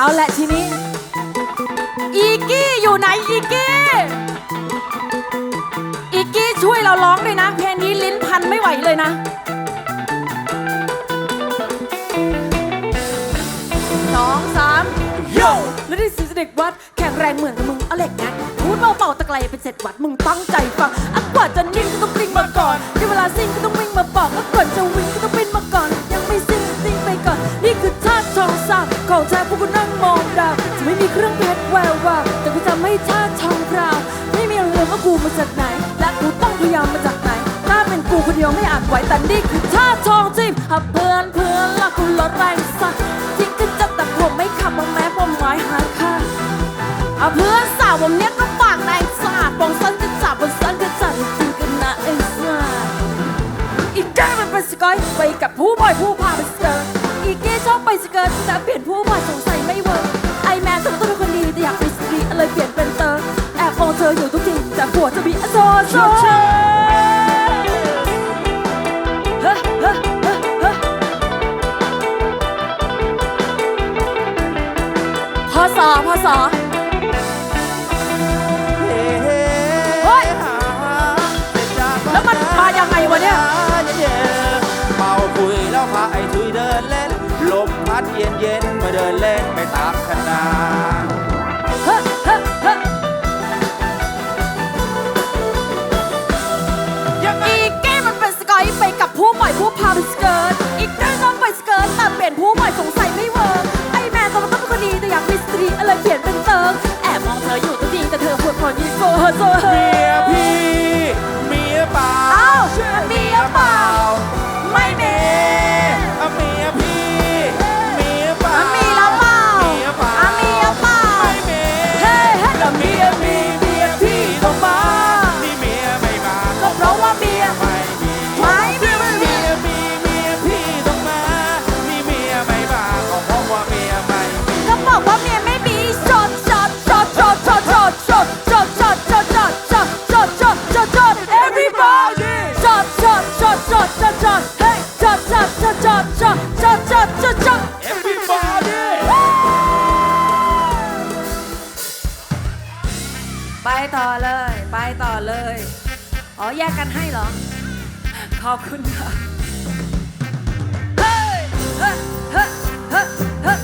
เอาแหละทีนี้ อีกี้อยู่ไหนอีกี้อีกี้ช่วยเราร้องด้วยนะเพลงนี้ลิ้นพันไม่ไหวเลยนะสองสามโยแล้วได้สิเด็กวัดแข็งแรงเหมือนกับมึงเอาเหล็กนะพูดเบาๆตะไกลเป็นเสร็จวัดมึงตั้งใจฟังอะกว่าจะนิ่งก็ต้องกลิ้งมาก่อนที่เวลาซิ่งก็ต้องวิ่งมาบอกอะก่อนจะวิ่งก็ต้องบินมาก่อนยัง ไม่ซิ่งซิ่งไปก่อน นี่คือท่าทองสาบของแท้พวกกูนั่งมองดาวจะไม่มีเครื่องเพชรแวววาวแต่กูจะไม่ท่าทองพราวไม่มีเรื่องว่ากูมาจากไหน และกูต้องพยายามมาจากไหน ถ้าเป็นกูคนเดียวไม่อาจไหวแต่นี่คือท่าทองจริงอะเพื่อนเพื่อนละกูลดแรงสักทิ้งกันจัดแต่ผมไม่ขับมาแม้ผมไม้หาค่าเอาเพื่อน อยไปกับผู้บอยผู้พาไปสเกิร์ตอีกแกชอบไปสเกิร์ตแต่เปลี่ยนผู้บอยสงสัยไม่เวิร์กไอแมนต้องเป็นคนดีแต่อยากเป็นสตรีเลยเปลี่ยนเป็นเตอร์แอบมองเธออยู่ทุกทีแต่ผัวจะมีอโซโซเฮ้เฮ้เฮ้เฮ้พอสอพอสอ เย็นมาเดินเล่นไปตามคณะอีกแก้มันเป็นสกอยไปกับผู้ใหม่ผู้พาไปสเกิร์ตอีกแก้ต้องไปสเกิร์ตแต่เปลี่ยนผู้ใหม่สงสัยไม่เวิร์กไอแมนตัวมันต้องเป็นคนดีแต่อยากเป็นสตรีอะไรเปลี่ยนเป็นเติร์กแอบมองเธออยู่ตัวจริงแต่เธอปวดปวดยิ่งโซโซเฮียพี่ กกันให้เหรอ ขอบคุณค่ะเฮ้ยเฮ้ยเฮ้ยเฮ้ยเฮ้ย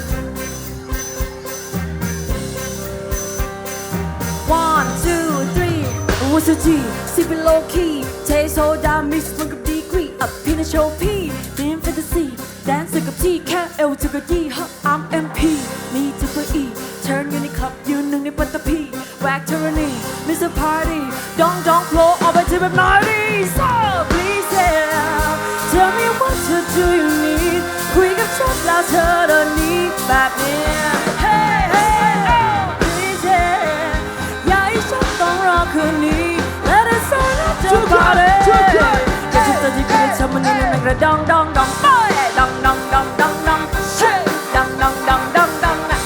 One two three วูสจีสิเป็นโลคีเทโซดามิกซ์มันกับดีกรีอัพพินาโชพี่ดีมแฟนตาซีแดนซ์กับที่แค่เอลจะกระยี่ฮับอาร์ม แบบน้อยดี so please help tell me what to do you need คุยกับฉันแล้วเธอเดินหนี้แบบเนี้ย hey hey oh please help อย่าให้ฉันต้องรอคืนนี้ Let us sign up to party จะชุดตะที่คือทำมันนี่มันกระดองดองดองไปดองดองดองดองดองเช่ดองดองดองดองดองนะ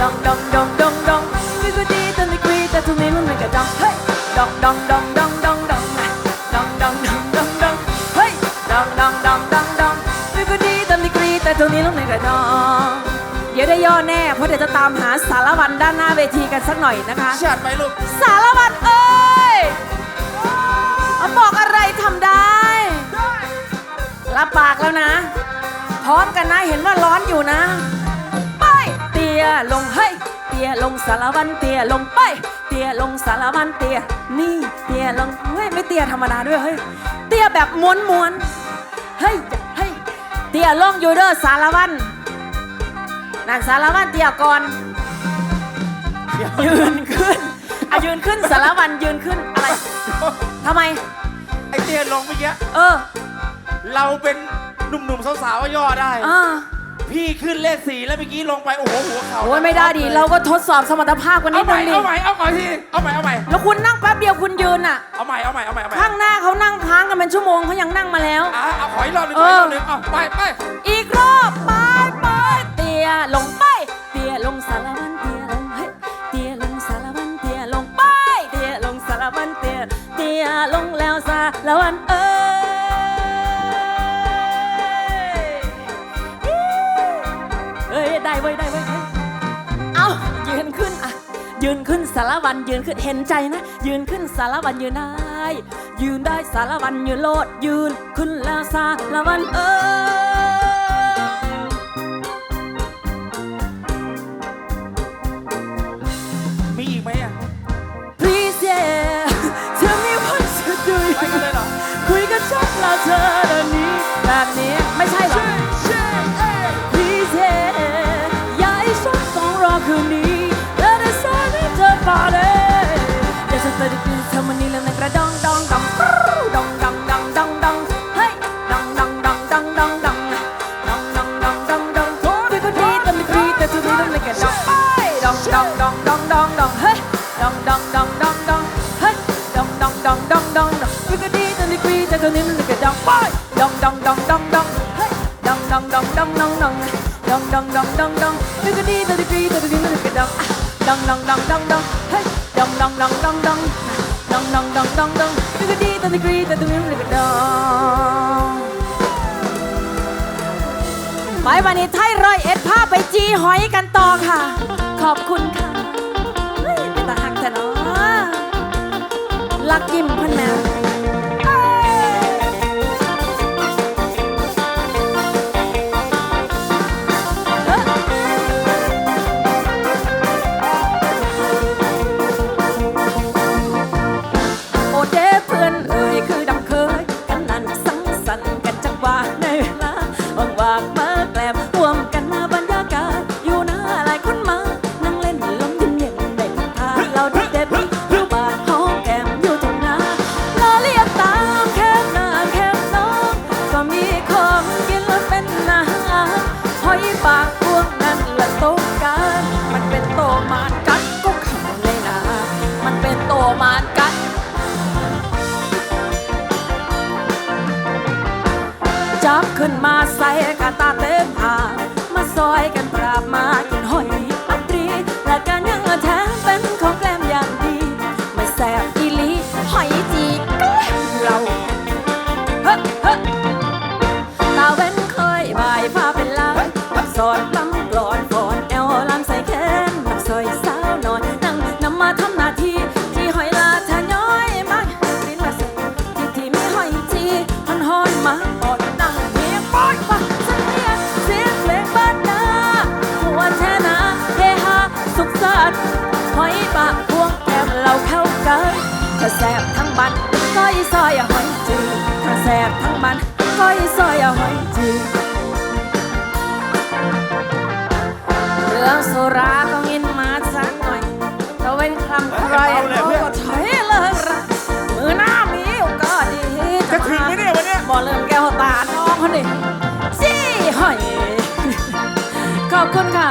ดองดองดองดองดองคือก็ดีตอนนี้กรีแต่ตรงนี้มันไม่กระดองเฮ้ย ดองดองดองดองดองดองดองดองดองดองเฮ้ยดองดองดองดองดองคือก็ดีตอนนี้กรีแต่ตรงนี้มันไม่กระดองเดี๋ยวได้ย่อแน่เพราะเดี๋ยวจะตามหาสารวันด้านหน้าเวทีกันสักหน่อยนะคะชาติไปลูกสารวัตรเอ้ยเอาบอกอะไรทำได้รับปากแล้วนะ พร้อมกันนะเห็นว่าร้อนอยู่นะ ไปเตียลงเฮ้ยเตียลงสารวันเตียลงไป ตียลงสารวันเตียนี่เตียลงเฮ้ยไม่เตียธรรมดาด้วยเฮ้ยเตียแบบม้วนม้วนๆเฮ้ยเฮ้ยเตียลงอยู่เด้อสารวันนั่นสารวันเตียก่อนยืนขึ้นอะยืนขึ้นสารวันยืนขึ้นอะไรทำไมไอเตี้ยลงเมื่อกี้เออ เราเป็นหนุ่มๆสาวๆก็ย่อได้อ่า พี่ขึ้นเลขสี่แล้วเมื่อกี้ลงไปโอ้โหหัวเข่าโอ้ยไม่ได้ดิเราก็ทดสอบสมรรถภาพกันนิเอาดใหนึม่งดิเอาใหม่เอาใหม่ทีเอาใหม่เอาใหม่แล้วคุณนั่งแป๊บเดียวคุณยืนอะ เอาใหม่เอาใหม่เอาใหม่เอาใหม่ข้างหน้าเขานั่งค้างกันเป็นชั่วโมงเขายังนั่งมาแล้ว อะเอาขออีกรอบหนึงเอขออีกอรอบหนึงเอาไปไปอีกรอบไปไปเตียลงไป เตียลงสารวันเตียลงเฮ้ยเตียลงสารวันเตียลงไป เตียลงสารวันเตียเตียลงแล้วสารวันเอ้ ยืนขึ้นสารวันยืนขึ้นเห็นใจนะ ยืนขึ้นสารวันยืนได้ ยืนได้สารวันยืนโลดยืนขึ้นแล้วสารวันเออ จะได้กินเธอมันนี้แล้วในกระดองดองดองดองดองดองดองดองเฮ้ยดองดองดองดองดองดองดองดองดองดองดองโอ้ยก็ดีแต่ไม่ดีแต่ทุกทีต้องในกระ ดองดองดองดองดองดูก็ดีต้องดีกรีแต่ต้องมีรู้ก็ดองไปวันนี้ไทยรอยเอ็ดผ้าไปจีหอยกันต่อค่ะ ขอบคุณค่ะเป็นตาหักแต่เนาะลักยิ้มพันแมว ถ้าแสบทั้งบันก้อยซอยหอยจีถ้าแสบทั้งบันก้อยซอยหอยจีเรื่องสุราก็งินมาสักหน่อยตะเว้นคำใครเอาเลยเขาเพื่อนก็ใช้เลิกรักมือหน้ามีโอกาสดีจะถึงไหมเนี่ยวันเนี้ยบ่เริ่มแก้วตาน้องคนนี้จี้หอยขอบคุณค่ะ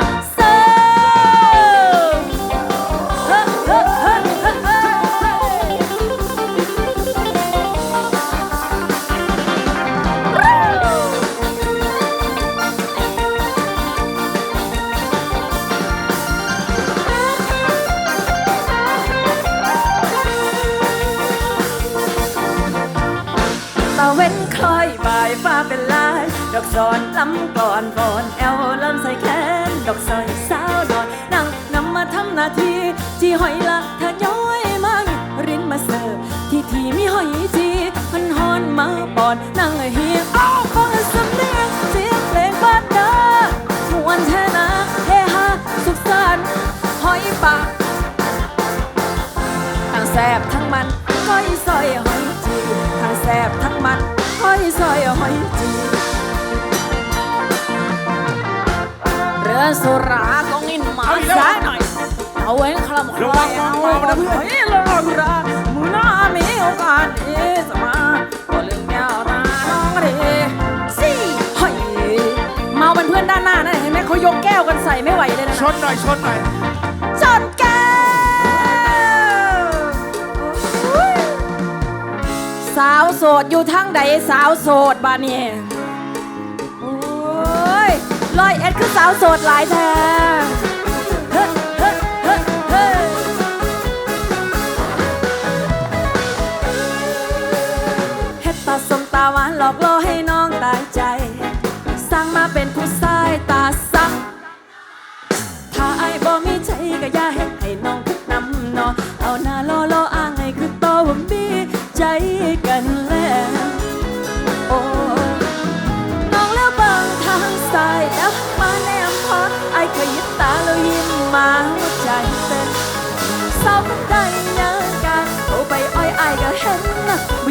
ทำหน้าที่ที่หอยละถ้าย้อยมารินมาเสิร์ฟที่ที่มีหอยจีมันหอนมาปอนนั่งเฮียงเอาฟังสำเนียงเสียงเพลงบ้านนามวนแท้นะเฮฮาสุขสันต์หอยปากทั้งแสบทั้งมันก้อยซอยหอยจีทั้งแสบทั้งมันก้อยซอยหอยจีเรือสุราก็งินมาเอาอีกแล้วซ้ายหน่อย เอาไว้คลำคลวัองยเมาๆนเพื่อนฮ้ยเรือสุรามือน้ามีโอกาสดีสมาก็ลืมแก้วตาน้องดีสี่หอยเมาเป็นเพื่อนด้านหน้านะเห็นไหมเขายกแก้วกันใส่ไม่ไหวเลยนะชนหน่อยชนหน่อยจนแก้วสาวโสดอยู่ทั้งใดสาวโสดบ้านนี้โอ้ยร้อยเอ็ดคือสาวโสดหลายแท้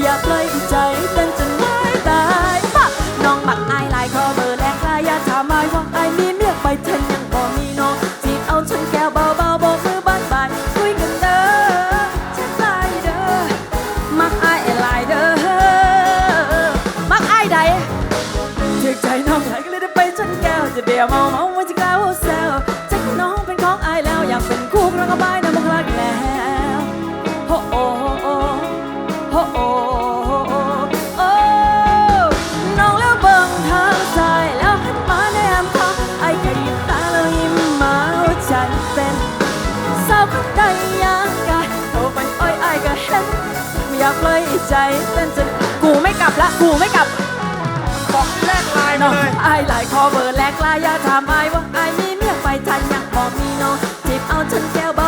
อยากเลยใจ ลับละกูไม่กลับบอกแลกไลน์น้มาองเลยไอายหลายคอเบอร์แลกลายอย่าถามไอายว่าไอายมีเมียไปทันยังบอกมีน้องจีบเอาฉันแก้วเบ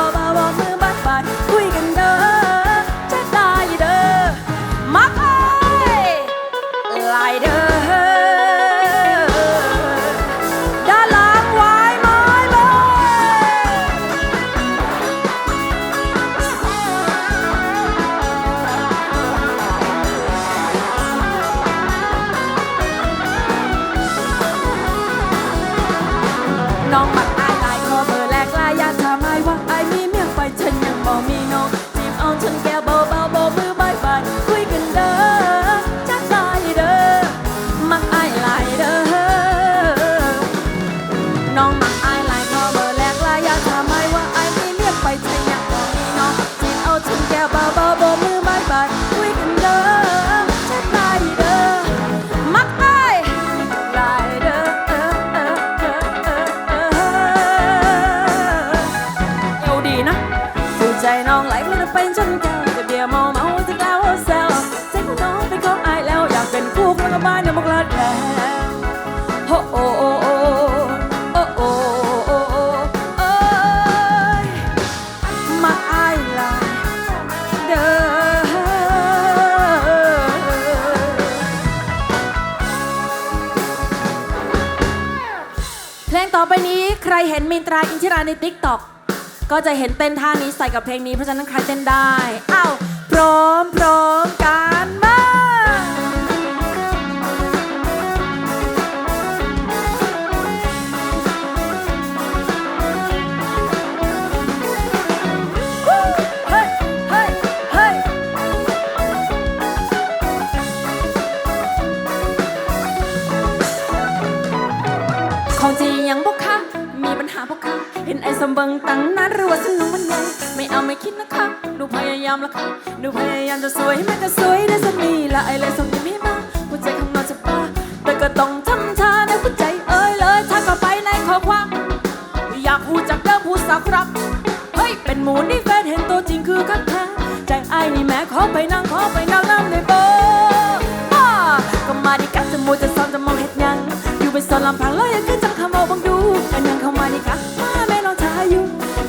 ใจน้องไหลเพื่อเปจนแก้วจะเบียร์เมาเมาจะกล่าวเซลล์เซ็กน้องเป็นของอายแล้วอยากเป็นคู่คนกับบ้านเมวมกลาดแล้วโอ้โอ้โอ้โอ้โอ้โอ้โอ้ยมาอายลายเด้อเพลงต่อไปนี้ใครเห็นมินตราอินทิราในติ๊กต็อก ก็จะเห็นเต้นท่านี้ใส่กับเพลงนี้เพราะฉะนั้นใครเต้นได้อ้าวพร้อมพร้อมกัน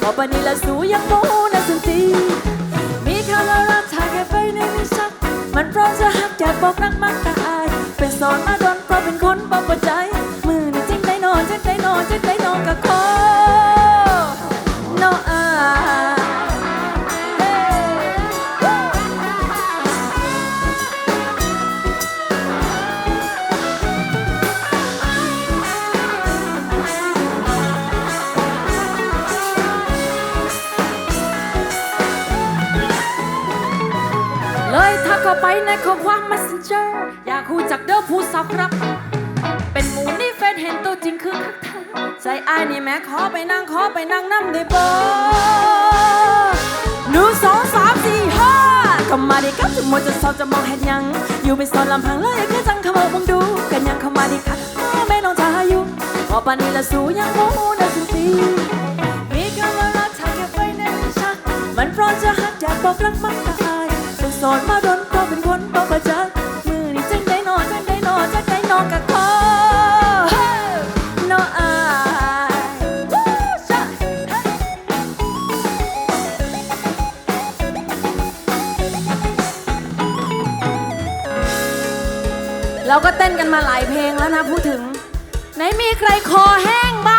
อยู่บอกปานนี้ละสูยังโมนะสุนทีมีคำว่ารักทายแค่ไปในมิชักมันพร้อมจะหักแกบอกรักมักตาอาย เป็นสอนมาดนเพราะเป็นคนบอกว่าใจมื ในข้อความ messenger อยากคูจากเดิมผู้สาวครับ เป็นหมูนี่แฟนเห็นตัวจริงคือคักแท้ใจอายนี่แม่ขอไปนั่งขอไปนั่งนั่ได้บ่หนึ่งสองสามสี่ห้าก็มาดิครับจะมัวจะสอบจะมองเห็นยัง อยู่เป็นสอนลำพังเลยแค่จังคำเอาบังดู กันยังเข้ามาดิครับมาแม่น้องชายอยู่พอปานนี้ละสู้ยังโมโหนะสุนทีมีคำว่ารักทางแค่ไปในลิ้นชักมันพราะจะหักอยากบอกรักมัก สอนมาโดนก็เป็นคนบ่ประจักมือนี่จังได้นอจังได้นอจังได้นอกะคอเนาะอายเราก็เต้นกันมาหลายเพลงแล้วนะพูดถึง ไหนมีใครคอแห้งบ้าง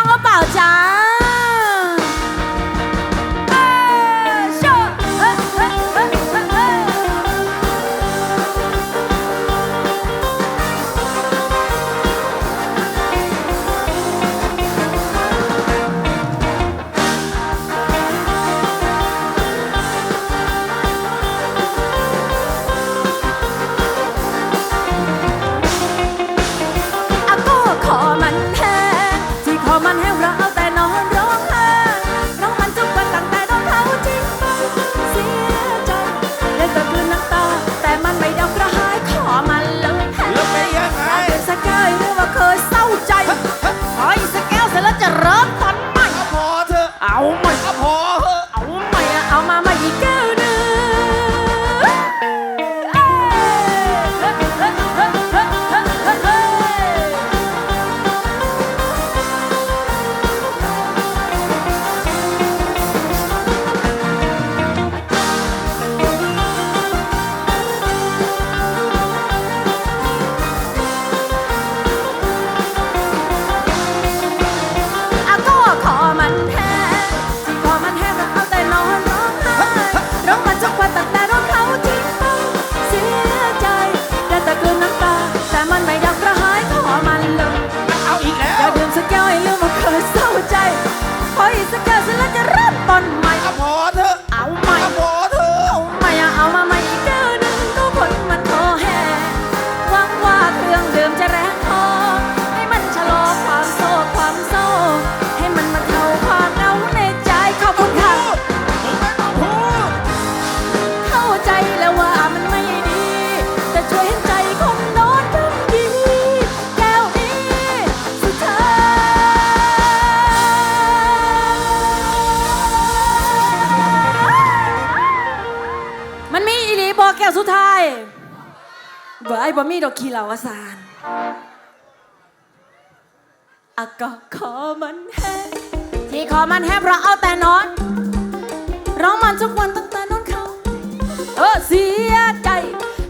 บ่มีดอกขี้เหล่าอาสารอาก็ขอมันแห้ที่ขอมันแห้เพราะเอาแต่นอน ร้องมันทุกวันตั้งแต่นอนเขา เออเสียใจ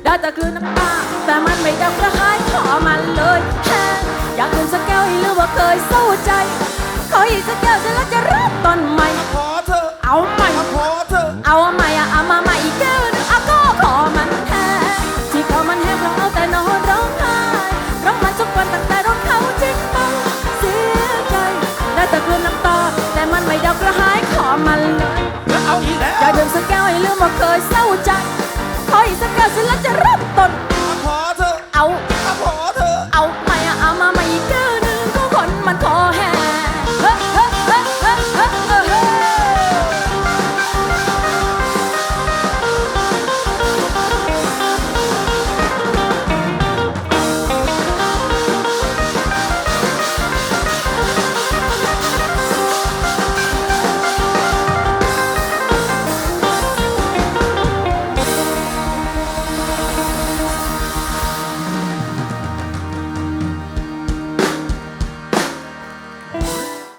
ได้แต่คืนน้ำตา แต่มันไม่ดังกระหายขอมันเลยแห้อยากดื่สักแก้วให้รู้ว่าเคยเศร้าใจ ขออีกสักแก้วจะแล้วจะริ่ตอนใหม่ ขอเธอ เอาใหม่ขอเธอ เอาใหม่ 可惜